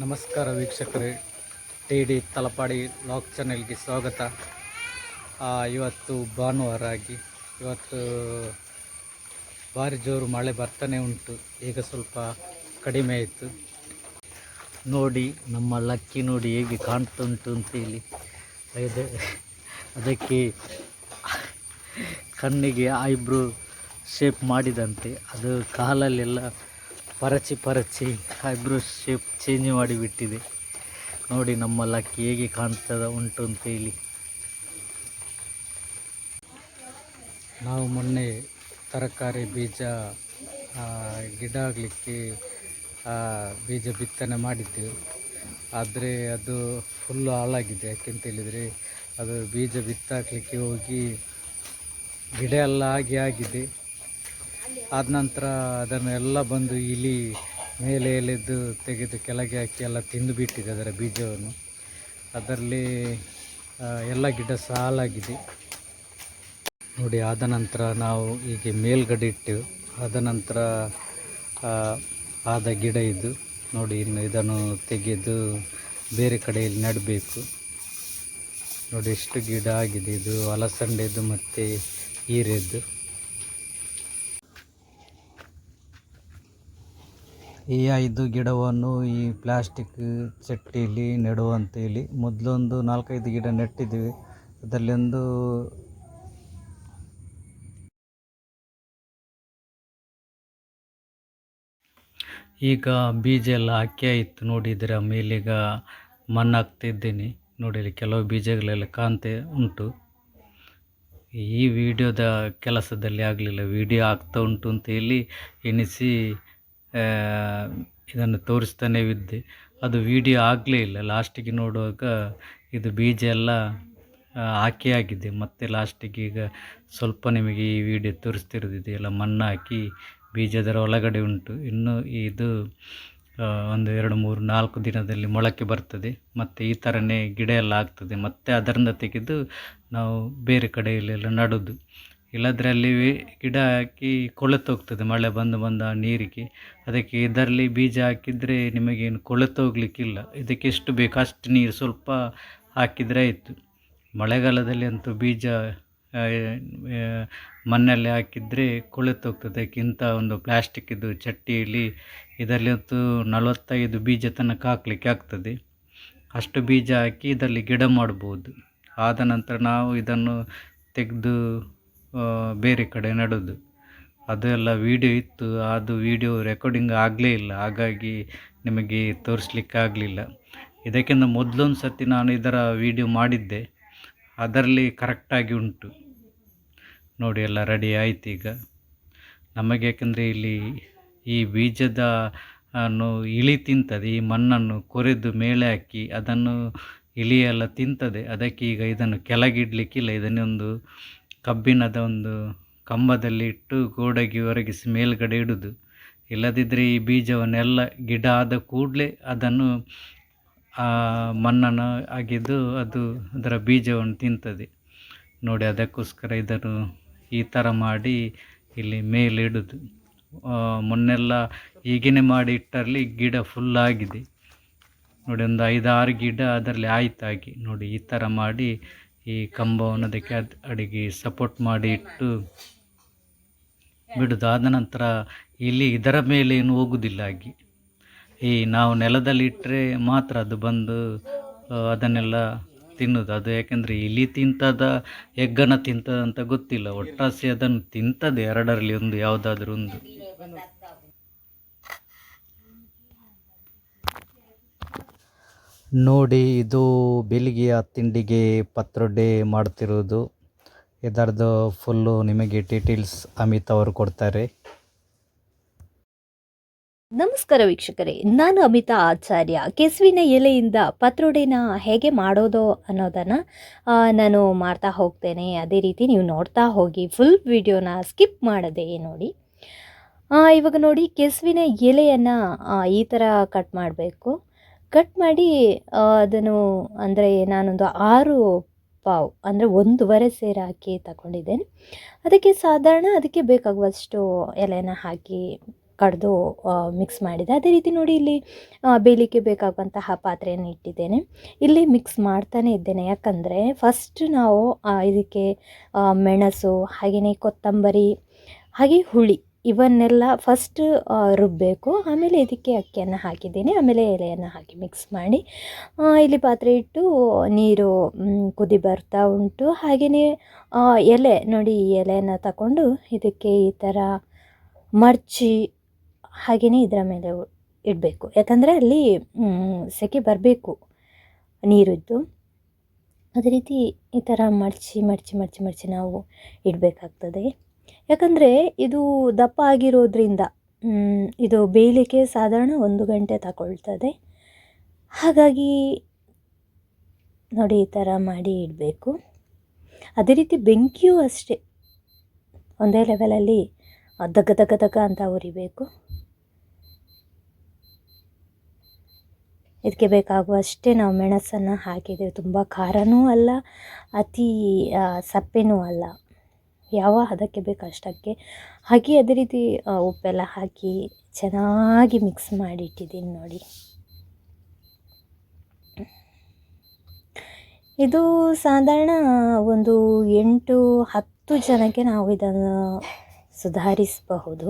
ನಮಸ್ಕಾರ ವೀಕ್ಷಕರೇ. T D Talapady lock ಚಾನೆಲ್ಗೆ ಸ್ವಾಗತ. ಇವತ್ತು ಭಾನುವಾರ ಆಗಿ, ಇವತ್ತು ಭಾರಿ ಜೋರು ಮಳೆ ಬರ್ತಾನೆ ಉಂಟು. ಈಗ ಸ್ವಲ್ಪ ಕಡಿಮೆ ಆಯಿತು. ನೋಡಿ, ನಮ್ಮ ಲಕ್ಕಿ ನೋಡಿ ಹೇಗೆ ಕಾಣ್ತುಂಟು ಅಂತೇಳಿ. ಹೇಳಿ ಅದಕ್ಕೆ ಕಣ್ಣಿಗೆ ಐಬ್ರೋ ಶೇಪ್ ಮಾಡಿದಂತೆ. ಅದು ಕಾಲಲ್ಲೆಲ್ಲ ಪರಚಿ ಪರಚಿ ಐಬ್ರೋ ಶೇಪ್ ಚೇಂಜ್ ಮಾಡಿಬಿಟ್ಟಿದೆ ನೋಡಿ ನಮ್ಮ ಲಕ್ಕಿ ಹೇಗೆ ಕಾಣ್ತದ ಉಂಟು ಅಂತೇಳಿ ನಾವು ಮೊನ್ನೆ ತರಕಾರಿ ಬೀಜ ಗಿಡ ಆಗಲಿಕ್ಕೆ ಬೀಜ ಬಿತ್ತನೆ ಮಾಡಿದ್ದೆವು. ಆದರೆ ಅದು ಫುಲ್ಲು ಹಾಳಾಗಿದೆ. ಯಾಕೆಂತ ಹೇಳಿದರೆ ಅದು ಬೀಜ ಬಿತ್ತಾಕಲಿಕ್ಕೆ ಹೋಗಿ ಗಿಡ ಎಲ್ಲ ಆಗಿ ಆಗಿದೆ. ಆದ ನಂತರ ಅದನ್ನೆಲ್ಲ ಬಂದು ಇಲಿ ಮೇಲೆ ಎಲೆದು ತೆಗೆದು ಕೆಳಗೆ ಹಾಕಿ ಎಲ್ಲ ತಿಂದು ಬಿಟ್ಟಿದೆ ಅದರ ಬೀಜವನ್ನು. ಅದರಲ್ಲಿ ಎಲ್ಲ ಗಿಡ ಸಾಲಾಗಿದೆ. ನೋಡಿ, ಆದ ನಂತರ ನಾವು ಹೀಗೆ ಮೇಲ್ಗಡೆ ಇಟ್ಟೆವು. ಆದ ನಂತರ ಆದ ಗಿಡ ಇದು. ನೋಡಿ, ಇನ್ನು ಇದನ್ನು ತೆಗೆದು ಬೇರೆ ಕಡೆಯಲ್ಲಿ ನೆಡಬೇಕು. ನೋಡಿ, ಎಷ್ಟು ಗಿಡ ಆಗಿದೆ ಇದು. ಅಲಸಂಡೆದು ಮತ್ತು ಹೀರೆದ್ದು ಈ ಐದು ಗಿಡವನ್ನು ಈ ಪ್ಲಾಸ್ಟಿಕ್ ಚಟ್ಟಿಯಲ್ಲಿ ನೆಡುವಂತೇಳಿ ಮೊದಲೊಂದು ನಾಲ್ಕೈದು ಗಿಡ ನೆಟ್ಟಿದ್ದೀವಿ ಅದರಲ್ಲೊಂದು ಈಗ ಬೀಜ ಎಲ್ಲ ಹಾಕಿ ಆಯಿತು ನೋಡಿದರೆ ಮೇಲೀಗ ಮಣ್ಣು ಹಾಕ್ತಿದ್ದೀನಿ ನೋಡಿ ಇಲ್ಲಿ ಕೆಲವು ಬೀಜಗಳೆಲ್ಲ ಕಾಂತೆ ಉಂಟು. ಈ ವಿಡಿಯೋದ ಕೆಲಸದಲ್ಲಿ ಆಗಲಿಲ್ಲ, ವಿಡಿಯೋ ಆಗ್ತಾ ಉಂಟು ಅಂತ ಹೇಳಿ ಎಣಿಸಿ ಇದನ್ನು ತೋರಿಸ್ತಾನೆ ಇದ್ದೆ. ಅದು ವಿಡಿಯೋ ಆಗಲೇ ಇಲ್ಲ. ಲಾಸ್ಟಿಗೆ ನೋಡುವಾಗ ಇದು ಬೀಜ ಎಲ್ಲ ಹಾಕಿ ಆಗಿದೆ ಮತ್ತು ಲಾಸ್ಟಿಗೆ ಈಗ ಸ್ವಲ್ಪ ನಿಮಗೆ ಈ ವಿಡಿಯೋ ತೋರಿಸ್ತಿರೋದಿದೆ. ಎಲ್ಲ ಮಣ್ಣು ಹಾಕಿ ಬೀಜದರ ಒಳಗಡೆ ಉಂಟು. ಇನ್ನು ಇದು ಒಂದು ಎರಡು ಮೂರು ನಾಲ್ಕು ದಿನದಲ್ಲಿ ಮೊಳಕೆ ಬರ್ತದೆ. ಮತ್ತು ಈ ಥರನೇ ಗಿಡ ಎಲ್ಲ ಆಗ್ತದೆ. ಮತ್ತು ಅದರಿಂದ ತೆಗೆದು ನಾವು ಬೇರೆ ಕಡೆಯಲ್ಲೆಲ್ಲ ನಡೋದು. ಇಲ್ಲದ್ರೆ ಅಲ್ಲಿ ಗಿಡ ಹಾಕಿ ಕೊಳೆತೋಗ್ತದೆ ಮಳೆ ಬಂದು ಬಂದ ನೀರಿಗೆ. ಅದಕ್ಕೆ ಇದರಲ್ಲಿ ಬೀಜ ಹಾಕಿದರೆ ನಿಮಗೇನು ಕೊಳೆತೋಗ್ಲಿಕ್ಕಿಲ್ಲ ಇದಕ್ಕೆ ಎಷ್ಟು ಬೇಕು ಅಷ್ಟು ನೀರು ಸ್ವಲ್ಪ ಹಾಕಿದರೆ ಆಯಿತು. ಮಳೆಗಾಲದಲ್ಲಿ ಅಂತೂ ಬೀಜ ಆ, ಆ, ಮಣ್ಣಲ್ಲಿ ಹಾಕಿದರೆ ಕೊಳೆತೋಗ್ತದೆ ಅದಕ್ಕಿಂತ ಒಂದು ಪ್ಲಾಸ್ಟಿಕ್ ಇದು ಚಟ್ಟಿಯಲ್ಲಿ ಇದರಲ್ಲಿ ಅಂತೂ ನಲವತ್ತೈದು ಬೀಜ ತನಕ ಹಾಕಲಿಕ್ಕೆ ಆಗ್ತದೆ. ಅಷ್ಟು ಬೀಜ ಹಾಕಿ ಇದರಲ್ಲಿ ಗಿಡ ಮಾಡ್ಬೋದು. ಆದ ನಂತರ ನಾವು ಇದನ್ನು ತೆಗೆದು ಬೇರೆ ಕಡೆ ನಡೆದು. ಅದೆಲ್ಲ ವೀಡಿಯೋ ಇತ್ತು, ಅದು ವೀಡಿಯೋ ರೆಕಾರ್ಡಿಂಗ್ ಆಗಲೇ ಇಲ್ಲ. ಹಾಗಾಗಿ ನಿಮಗೆ ತೋರಿಸ್ಲಿಕ್ಕೆ ಆಗಲಿಲ್ಲ ಇದಕ್ಕಿಂತ ಮೊದಲೊಂದು ಸರ್ತಿ ನಾನು ಇದರ ವೀಡಿಯೋ ಮಾಡಿದ್ದೆ. ಅದರಲ್ಲಿ ಕರೆಕ್ಟಾಗಿ ಉಂಟು. ನೋಡಿ, ಎಲ್ಲ ರೆಡಿ ಆಯ್ತು ಈಗ. ನಮಗೆ ಯಾಕಂದರೆ ಇಲ್ಲಿ ಈ ಬೀಜದ ಅನ್ನು ಇಳಿ ತಿಂತದೆ. ಈ ಮಣ್ಣನ್ನು ಕೊರೆದು ಮೇಲೆ ಹಾಕಿ ಅದನ್ನು ಇಳಿಯೆಲ್ಲ ಎಲ್ಲ ತಿಂತದೆ. ಅದಕ್ಕೆ ಈಗ ಇದನ್ನು ಕೆಳಗಿಡಲಿಕ್ಕಿಲ್ಲ. ಇದನ್ನೊಂದು ಕಬ್ಬಿಣದ ಒಂದು ಕಂಬದಲ್ಲಿ ಇಟ್ಟು ಗೋಡೆಗೆ ಒರಗಿಸಿ ಮೇಲ್ಗಡೆ ಇಡುವುದು ಇಲ್ಲದಿದ್ದರೆ ಈ ಬೀಜವನ್ನೆಲ್ಲ ಗಿಡ ಆದ ಕೂಡಲೇ ಅದನ್ನು ಮಣ್ಣನ್ನು ಅಗೆದು ಅದು ಅದರ ಬೀಜವನ್ನು ತಿಂತದೆ. ನೋಡಿ, ಅದಕ್ಕೋಸ್ಕರ ಇದನ್ನು ಈ ಥರ ಮಾಡಿ ಇಲ್ಲಿ ಮೇಲೆ ಇಡೋದು ಮೊನ್ನೆಲ್ಲ ಈಗಿನೇ ಮಾಡಿ ಇಟ್ಟರಲ್ಲಿ ಗಿಡ ಫುಲ್ ಆಗಿದೆ. ನೋಡಿ, ಒಂದು ಐದಾರು ಗಿಡ ಅದರಲ್ಲಿ ಆಯ್ತಾಗಿ. ನೋಡಿ, ಈ ಥರ ಮಾಡಿ ಈ ಕಂಬವನ್ನು ಅದಕ್ಕೆ ಅದ್, ಅಡಿಗೆ ಸಪೋರ್ಟ್ ಮಾಡಿ ಇಟ್ಟು ಬಿಡೋದು ಆದ ನಂತರ ಇಲ್ಲಿ ಇದರ ಮೇಲೆ ಏನು ಹೋಗುವುದಿಲ್ಲ ಆಗಿ ಈ ನಾವು ನೆಲದಲ್ಲಿ ಇಟ್ಟರೆ ಮಾತ್ರ ಅದು ಬಂದು ಅದನ್ನೆಲ್ಲ ತಿನ್ನೋದು. ಅದು ಯಾಕೆಂದರೆ ಇಲಿ ತಿಂತದ ಎಗ್ಗನ ತಿಂತದ ಅಂತ ಗೊತ್ತಿಲ್ಲ. ಒಟ್ಟಾಸಿ ಅದನ್ನು ತಿಂತದೆ ಎರಡರಲ್ಲಿ ಒಂದು, ಯಾವುದಾದ್ರೂ ಒಂದು. ನೋಡಿ, ಇದು ಬೆಲಿಗೆಯ ತಿಂಡಿಗೆ ಪತ್ರೊಡೆ ಮಾಡ್ತಿರೋದು. ಇದರದ್ದು ಫುಲ್ಲು ನಿಮಗೆ ಡೀಟೇಲ್ಸ್ ಅಮಿತ್ ಅವರು ಕೊಡ್ತಾರೆ. ನಮಸ್ಕಾರ ವೀಕ್ಷಕರೇ, ನಾನು ಅಮಿತಾ ಆಚಾರ್ಯ. ಕೆಸುವಿನ ಎಲೆಯಿಂದ ಪತ್ರೊಡೆನ ಹೇಗೆ ಮಾಡೋದು ಅನ್ನೋದನ್ನು ನಾನು ಮಾಡ್ತಾ ಹೋಗ್ತೇನೆ. ಅದೇ ರೀತಿ ನೀವು ನೋಡ್ತಾ ಹೋಗಿ, ಫುಲ್ ವಿಡಿಯೋನ ಸ್ಕಿಪ್ ಮಾಡದೆ ನೋಡಿ. ಇವಾಗ ನೋಡಿ, ಕೆಸುವಿನ ಎಲೆಯನ್ನು ಈ ಥರ ಕಟ್ ಮಾಡಬೇಕು. ಕಟ್ ಮಾಡಿ ಅದನ್ನು ಅಂದರೆ ನಾನೊಂದು ಆರು ಪಾವ್, ಅಂದರೆ ಒಂದೂವರೆ ಸೇರು ಹಾಕಿ ತಗೊಂಡಿದ್ದೇನೆ. ಅದಕ್ಕೆ ಸಾಧಾರಣ ಅದಕ್ಕೆ ಬೇಕಾಗುವಷ್ಟು ಎಲೆನ ಹಾಕಿ ಕಡ್ದು ಮಿಕ್ಸ್ ಮಾಡಿದೆ. ಅದೇ ರೀತಿ ನೋಡಿ ಇಲ್ಲಿ ಬೇಯಲಿಕ್ಕೆ ಬೇಕಾಗುವಂತಹ ಪಾತ್ರೆಯನ್ನು ಇಟ್ಟಿದ್ದೇನೆ. ಇಲ್ಲಿ ಮಿಕ್ಸ್ ಮಾಡ್ತಾನೆ ಇದ್ದೇನೆ. ಯಾಕಂದರೆ ಫಸ್ಟ್ ನಾವು ಇದಕ್ಕೆ ಮೆಣಸು ಹಾಗೆಯೇ ಕೊತ್ತಂಬರಿ, ಹಾಗೆ ಹುಳಿ ಇವನ್ನೆಲ್ಲ ಫಸ್ಟ್ ರುಬ್ಬಬೇಕು ಆಮೇಲೆ ಇದಕ್ಕೆ ಅಕ್ಕಿಯನ್ನು ಹಾಕಿದ್ದೀನಿ. ಆಮೇಲೆ ಎಲೆಯನ್ನು ಹಾಕಿ ಮಿಕ್ಸ್ ಮಾಡಿ. ಇಲ್ಲಿ ಪಾತ್ರೆ ಇಟ್ಟು, ನೀರು ಕುದಿ ಬರ್ತಾ ಉಂಟು. ಹಾಗೆಯೇ ಎಲೆ, ನೋಡಿ ಈ ಎಲೆಯನ್ನು ತಗೊಂಡು ಇದಕ್ಕೆ ಈ ಥರ ಮರ್ಚಿ ಹಾಗೆಯೇ ಇದರ ಮೇಲೆ ಇಡಬೇಕು. ಯಾಕಂದರೆ ಅಲ್ಲಿ ಸೆಕೆ ಬರಬೇಕು ನೀರಿದ್ದು. ಅದೇ ರೀತಿ ಈ ಥರ ಮಡಚಿ ಮಡಚಿ ಮಡಚಿ ಮಡಚಿ ನಾವು ಇಡಬೇಕಾಗ್ತದೆ. ಯಾಕಂದರೆ ಇದು ದಪ್ಪ ಆಗಿರೋದ್ರಿಂದ ಇದು ಬೇಯಲಿಕ್ಕೆ ಸಾಧಾರಣ ಒಂದು ಗಂಟೆ ತಗೊಳ್ತದೆ. ಹಾಗಾಗಿ ನೋಡಿ ಈ ಥರ ಮಾಡಿ ಇಡಬೇಕು. ಅದೇ ರೀತಿ ಬೆಂಕಿಯೂ ಅಷ್ಟೇ. ಒಂದೇ ಲೆವೆಲಲ್ಲಿ ದಗ ದಗ ದಗ ಅಂತ ಉರಿಬೇಕು. ಇದಕ್ಕೆ ಬೇಕಾಗುವಷ್ಟೇ ನಾವು ಮೆಣಸನ್ನು ಹಾಕಿದ್ದೇವೆ. ತುಂಬ ಖಾರನೂ ಅಲ್ಲ, ಅತಿ ಸಪ್ಪೆನೂ ಅಲ್ಲ. ಯಾವ ಹದಕ್ಕೆ ಬೇಕು ಅಷ್ಟಕ್ಕೆ ಹಾಗೆ ಅದೇ ರೀತಿ ಉಪ್ಪೆಲ್ಲ ಹಾಕಿ ಚೆನ್ನಾಗಿ ಮಿಕ್ಸ್ ಮಾಡಿ ಇಟ್ಟಿದ್ದೀನಿ ನೋಡಿ. ಇದು ಸಾಧಾರಣ ಒಂದು ಎಂಟು ಹತ್ತು ಜನಕ್ಕೆ ನಾವು ಇದನ್ನು ಸುಧಾರಿಸಬಹುದು.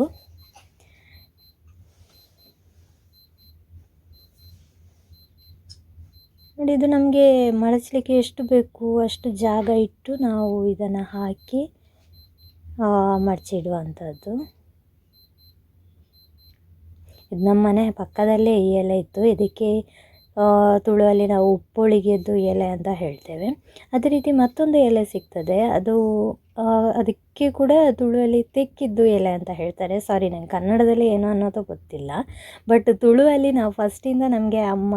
ನೋಡಿ, ಇದು ನಮಗೆ ಮಡಚಲಿಕ್ಕೆ ಎಷ್ಟು ಬೇಕು ಅಷ್ಟು ಜಾಗ ಇಟ್ಟು ನಾವು ಇದನ್ನು ಹಾಕಿ ಮಡಚಿಡುವಂಥದ್ದು ಇದು ನಮ್ಮ ಮನೆ ಪಕ್ಕದಲ್ಲೇ ಈ ಎಲೆ ಇತ್ತು. ಇದಕ್ಕೆ ತುಳುವಲ್ಲಿ ನಾವು ಉಪ್ಪೊಳಿಗೆದ್ದು ಎಲೆ ಅಂತ ಹೇಳ್ತೇವೆ. ಅದೇ ರೀತಿ ಮತ್ತೊಂದು ಎಲೆ ಸಿಗ್ತದೆ. ಅದು ಅದಕ್ಕೆ ಕೂಡ ತುಳುವಲ್ಲಿ ತೆಕ್ಕಿದ್ದು ಎಲೆ ಅಂತ ಹೇಳ್ತಾರೆ. ಸಾರಿ ನಂಗೆ ಕನ್ನಡದಲ್ಲಿ ಏನೋ ಅನ್ನೋದು ಗೊತ್ತಿಲ್ಲ. ಬಟ್ ತುಳುವಲ್ಲಿ ನಾವು ಫಸ್ಟಿಂದ ನಮಗೆ ಅಮ್ಮ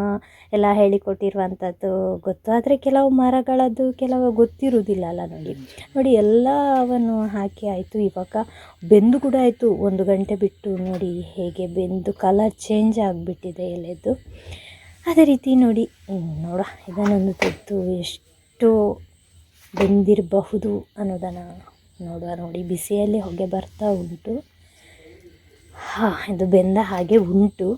ಎಲ್ಲ ಹೇಳಿಕೊಟ್ಟಿರುವಂಥದ್ದು ಗೊತ್ತು. ಆದರೆ ಕೆಲವು ಮರಗಳದ್ದು ಕೆಲವು ಗೊತ್ತಿರುವುದಿಲ್ಲ ಅಲ್ಲ ನೋಡಿ. ನೋಡಿ, ಎಲ್ಲವನ್ನು ಹಾಕಿ ಆಯಿತು. ಇವಾಗ ಬೆಂದು ಕೂಡ ಆಯಿತು. ಒಂದು ಗಂಟೆ ಬಿಟ್ಟು ನೋಡಿ ಹೇಗೆ ಬೆಂದು ಕಲರ್ ಚೇಂಜ್ ಆಗಿಬಿಟ್ಟಿದೆ ಎಲೆದು. ಅದೇ ರೀತಿ ನೋಡಿ ನೋಡೋ ಇದನ್ನೊಂದು ತೆಗೆದು ಎಷ್ಟು ಬೆಂದಿರಬಹುದು ಅನ್ನೋದನ್ನು ನೋಡುವ ನೋಡಿ. ಬಿಸಿಯಲ್ಲಿ ಹೊಗೆ ಬರ್ತಾ ಉಂಟು. ಹಾಂ, ಇದು ಬೆಂದ ಹಾಗೆ ಉಂಟು.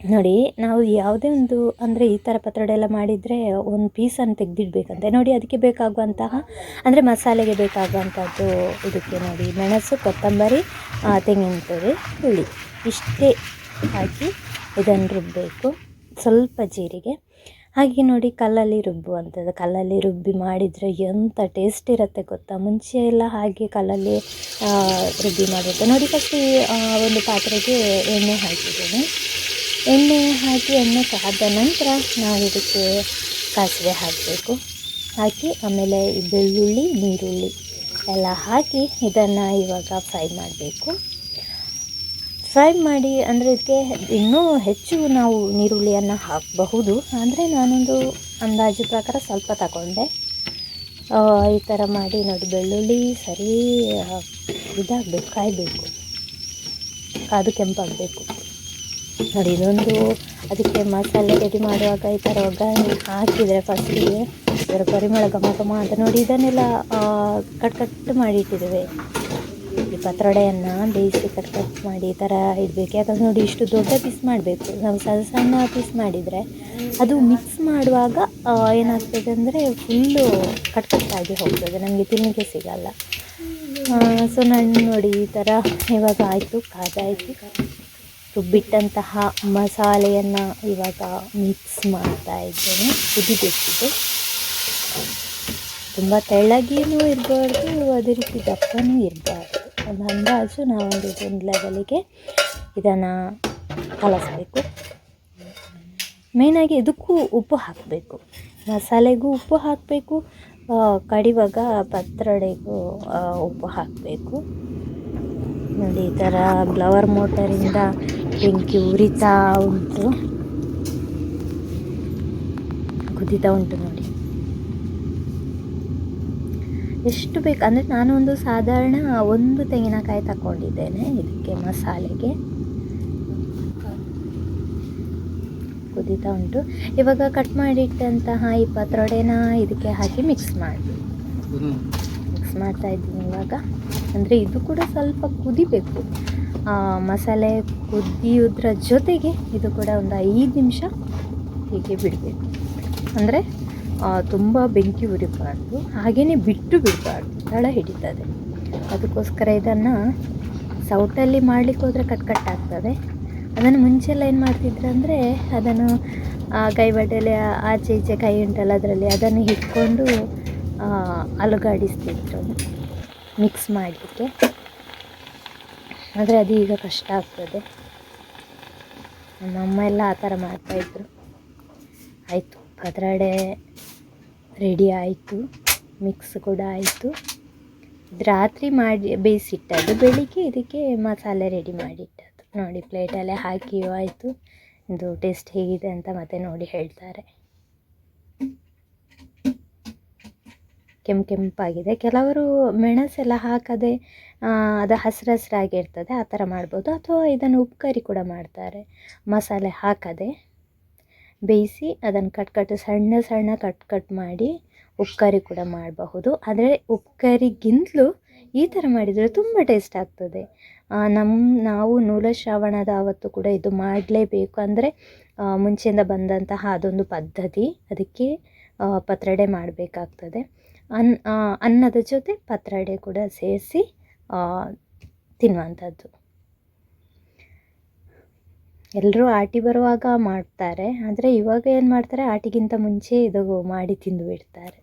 ನೋಡಿ, ನಾವು ಯಾವುದೇ ಒಂದು, ಅಂದರೆ ಈ ಥರ ಪತ್ರೊಡೆ ಎಲ್ಲ ಮಾಡಿದರೆ ಒಂದು ಪೀಸನ್ನು ತೆಗೆದಿಡ್ಬೇಕಂತೆ. ನೋಡಿ, ಅದಕ್ಕೆ ಬೇಕಾಗುವಂತಹ, ಅಂದರೆ ಮಸಾಲೆಗೆ ಬೇಕಾಗುವಂಥದ್ದು ಇದಕ್ಕೆ ನೋಡಿ. ಮೆಣಸು, ಕೊತ್ತಂಬರಿ ತೆಂಗಿನ ತುರಿ ಹುಳಿ. ಇಷ್ಟೇ ಹಾಕಿ ಇದನ್ನು ರುಬ್ಬಬೇಕು ಸ್ವಲ್ಪ ಜೀರಿಗೆ. ಹಾಗೆ ನೋಡಿ ಕಲ್ಲಲ್ಲಿ ರುಬ್ಬುವಂಥದ್ದು. ಕಲ್ಲಲ್ಲಿ ರುಬ್ಬಿ ಮಾಡಿದರೆ ಎಂಥ ಟೇಸ್ಟ್ ಇರುತ್ತೆ ಗೊತ್ತಾ? ಮುಂಚೆ ಎಲ್ಲ ಹಾಗೆ ಕಲ್ಲಲ್ಲಿ ರುಬ್ಬಿ ಮಾಡಬೇಕು ನೋಡಿ ಫಸ್ಟ್ ಈ, ಒಂದು ಪಾತ್ರೆಗೆ ಎಣ್ಣೆ ಹಾಕಿದ್ದೇನೆ. ಎಣ್ಣೆ ಹಾಕಿ ಎಣ್ಣೆ ಕಾದ ನಂತರ ನಾವು ಇದಕ್ಕೆ ಸಾಸಿವೆ ಹಾಕಬೇಕು. ಹಾಕಿ ಆಮೇಲೆ ಬೆಳ್ಳುಳ್ಳಿ ನೀರುಳ್ಳಿ ಎಲ್ಲ ಹಾಕಿ ಇದನ್ನು ಇವಾಗ ಫ್ರೈ ಮಾಡಬೇಕು. ಫ್ರೈ ಮಾಡಿ, ಅಂದರೆ ಇದಕ್ಕೆ ಇನ್ನೂ ಹೆಚ್ಚು ನಾವು ನೀರುಳ್ಳಿಯನ್ನು ಹಾಕಬಹುದು. ಆದರೆ ನಾನೊಂದು ಅಂದಾಜು ಪ್ರಕಾರ ಸ್ವಲ್ಪ ತಗೊಂಡೆ. ಈ ಥರ ಮಾಡಿ ನೋಡಿ, ಬೆಳ್ಳುಳ್ಳಿ ಸರಿ ಇದಾಗಬೇಕು, ಕಾಯಬೇಕು. ಕಾದು ಕೆಂಪಾಗಬೇಕು. ನೋಡಿ, ಇದೊಂದು ಅದಕ್ಕೆ ಮಸಾಲೆ ರೆಡಿ ಮಾಡುವಾಗ ಈ ಥರ ಒಗ್ಗರಣೆ ಹಾಕಿದರೆ ಫಸ್ಟಿಗೆ ಇದರ ಪರಿಮಳ ಘಮ ಘಮ ಅಂತ ನೋಡಿ, ಇದನ್ನೆಲ್ಲ ಕಟ್ ಕಟ್ ಮಾಡಿ ಇಟ್ಟಿದ್ದೇವೆ. ಈ ಪತ್ರೊಡೆಯನ್ನು ಬೇಯಿಸಿ ಕಟ್ ಕಟ್ ಮಾಡಿ ಈ ಥರ ಇಡಬೇಕು. ಯಾಕಂದ್ರೆ ನೋಡಿ ಇಷ್ಟು ದೊಡ್ಡ ಪೀಸ್ ಮಾಡಬೇಕು. ನಾವು ಸಣ್ಣ ಸಣ್ಣ ಪೀಸ್ ಮಾಡಿದರೆ ಅದು ಮಿಕ್ಸ್ ಮಾಡುವಾಗ ಏನಾಗ್ತದೆ ಅಂದರೆ ಫುಲ್ಲು ಕಟ್ ಕಟ್ಟಾಗಿ ಹೋಗ್ತದೆ. ನಮಗೆ ತಿನ್ನಲಿಕ್ಕೆ ಸಿಗಲ್ಲ. ಸೊ ನಾನು ನೋಡಿ ಈ ಥರ ಇವಾಗ ಆಯಿತು ಕಾದಾಯಿತು ರುಬ್ಬಿಟ್ಟಂತಹ ಮಸಾಲೆಯನ್ನು ಇವಾಗ ಮಿಕ್ಸ್ ಮಾಡ್ತಾ ಇದ್ದೇನೆ. ಕುದಿಬೇಕಿದೆ. ತುಂಬ ತೆಳ್ಳಗೇನೂ ಇರಬಾರ್ದು, ಅದೇ ರೀತಿ ದಪ್ಪನೂ ಇರಬಾರ್ದು. ಒಂದು ಅಂದಾಜು ನಾವೊಂದು ಒಂದು ಲೆವೆಲಿಗೆ ಇದನ್ನು ಕಲಿಸ್ಬೇಕು. ಮೇಯ್ನಾಗಿ ಇದಕ್ಕೂ ಉಪ್ಪು ಹಾಕಬೇಕು. ಮಸಾಲೆಗೂ ಉಪ್ಪು ಹಾಕಬೇಕು ಕಡಿವಾಗ ಪತ್ರೊಡೆಗೂ ಉಪ್ಪು ಹಾಕಬೇಕು. ನೋಡಿ, ಈ ಥರ ಬ್ಲವರ್ ಮೋಟರಿಂದ ಬೆಂಕಿ ಉರಿತಾ ಉಂಟು. ಕುದೀತಾ ಉಂಟು ನೋಡಿ. ಎಷ್ಟು ಬೇಕು, ಅಂದರೆ ನಾನೊಂದು ಸಾಧಾರಣ ಒಂದು ತೆಂಗಿನಕಾಯಿ ತಗೊಂಡಿದ್ದೇನೆ ಇದಕ್ಕೆ ಮಸಾಲೆಗೆ. ಕುದೀತಾ ಉಂಟು. ಇವಾಗ ಕಟ್ ಮಾಡಿಟ್ಟಂತಹ ಈ ಪತ್ರೊಡೆನ ಇದಕ್ಕೆ ಹಾಕಿ ಮಿಕ್ಸ್ ಮಾಡಿ ಮಿಕ್ಸ್ ಮಾಡ್ತಾ ಇದ್ದೀನಿ ಇವಾಗ. ಅಂದರೆ ಇದು ಕೂಡ ಸ್ವಲ್ಪ ಕುದಿಬೇಕು. ಮಸಾಲೆ ಕುದಿಯೋದ್ರ ಜೊತೆಗೆ ಇದು ಕೂಡ ಒಂದು ಐದು ನಿಮಿಷ ಹೀಗೆ ಬಿಡಬೇಕು. ಅಂದರೆ ತುಂಬ ಬೆಂಕಿ ಉರಿಬಾರ್ದು ಹಾಗೆಯೇ ಬಿಟ್ಟು ಬಿಡಬಾರ್ದು ತಳ ಹಿಡಿತದೆ. ಅದಕ್ಕೋಸ್ಕರ ಇದನ್ನು ಸೌಟಲ್ಲಿ ಮಾಡಲಿಕ್ಕೆ ಹೋದರೆ ಕಟ್ ಕಟ್ ಆಗ್ತದೆ. ಅದನ್ನು ಮುಂಚೆಲ್ಲ ಏನು ಮಾಡ್ತಿದ್ರು ಅಂದರೆ ಅದನ್ನು ಆ, ಕೈಬಟ್ಟೆಯಲ್ಲಿ ಆಚೆ ಈಚೆ ಕೈ ಉಂಟಲ್ಲ ಅದರಲ್ಲಿ ಅದನ್ನು ಹಿಡ್ಕೊಂಡು ಅಲುಗಾಡಿಸ್ತಿದ್ರು. ಮಿಕ್ಸ್ ಮಾಡಲಿಕ್ಕೆ. ಆದರೆ ಅದು ಈಗ ಕಷ್ಟ ಆಗ್ತದೆ. ನಮ್ಮಮ್ಮ ಎಲ್ಲ ಆ ಥರ ಮಾಡ್ತಾಯಿದ್ರು ಆಯಿತು ಪತ್ರೊಡೆ ರೆಡಿ ಆಯಿತು ಮಿಕ್ಸ್ ಕೂಡ ಆಯಿತು. ಇದು ರಾತ್ರಿ ಮಾಡಿ, ಬೇಯಿಸಿಟ್ಟದ್ದು. ಬೆಳಿಗ್ಗೆ ಇದಕ್ಕೆ ಮಸಾಲೆ ರೆಡಿ ಮಾಡಿಟ್ಟದ್ದು. ನೋಡಿ ಪ್ಲೇಟಲ್ಲೇ ಹಾಕಿಯೂ ಆಯಿತು. ಇದು ಟೇಸ್ಟ್ ಹೇಗಿದೆ ಅಂತ ಮತ್ತೆ ನೋಡಿ ಹೇಳ್ತಾರೆ. ಕೆಂಪು ಕೆಂಪಾಗಿದೆ. ಕೆಲವರು ಮೆಣಸೆಲ್ಲ ಹಾಕದೆ ಅದು ಹಸಿರು ಹಸಿರಾಗಿರ್ತದೆ ಆ ಥರ ಮಾಡ್ಬೋದು. ಅಥವಾ ಇದನ್ನು ಉಪ್ಕರಿ ಕೂಡ ಮಾಡ್ತಾರೆ. ಮಸಾಲೆ ಹಾಕದೆ. ಬೇಯಿಸಿ ಅದನ್ನು ಕಟ್ ಕಟ್ ಸಣ್ಣ ಸಣ್ಣ ಕಟ್ ಕಟ್ ಮಾಡಿ ಉಪ್ಕರಿ ಕೂಡ ಮಾಡಬಹುದು. ಆದರೆ ಉಪ್ಕರಿಗಿಂತಲೂ ಈ ಥರ ಮಾಡಿದರೆ ತುಂಬ ಟೇಸ್ಟ್ ಆಗ್ತದೆ. ನಮ್ಮ ನಾವು ನೂಲ ಶ್ರಾವಣದ ಆವತ್ತು ಕೂಡ ಇದು ಮಾಡಲೇಬೇಕು. ಅಂದರೆ ಮುಂಚೆಯಿಂದ ಬಂದಂತಹ ಅದೊಂದು ಪದ್ಧತಿ. ಅದಕ್ಕೆ ಪತ್ರಡೆ ಮಾಡಬೇಕಾಗ್ತದೆ. ಅನ್ ಅನ್ನದ ಜೊತೆ ಪತ್ರಡೆ ಕೂಡ ಸೇರಿಸಿ ತಿನ್ನುವಂಥದ್ದು. ಎಲ್ಲರೂ ಆಟಿ ಬರುವಾಗ ಮಾಡ್ತಾರೆ. ಆದರೆ ಇವಾಗ ಏನು ಮಾಡ್ತಾರೆ? ಆಟಿಗಿಂತ ಮುಂಚೆ ಇದು ಮಾಡಿ ತಿಂದು ಬಿಡ್ತಾರೆ.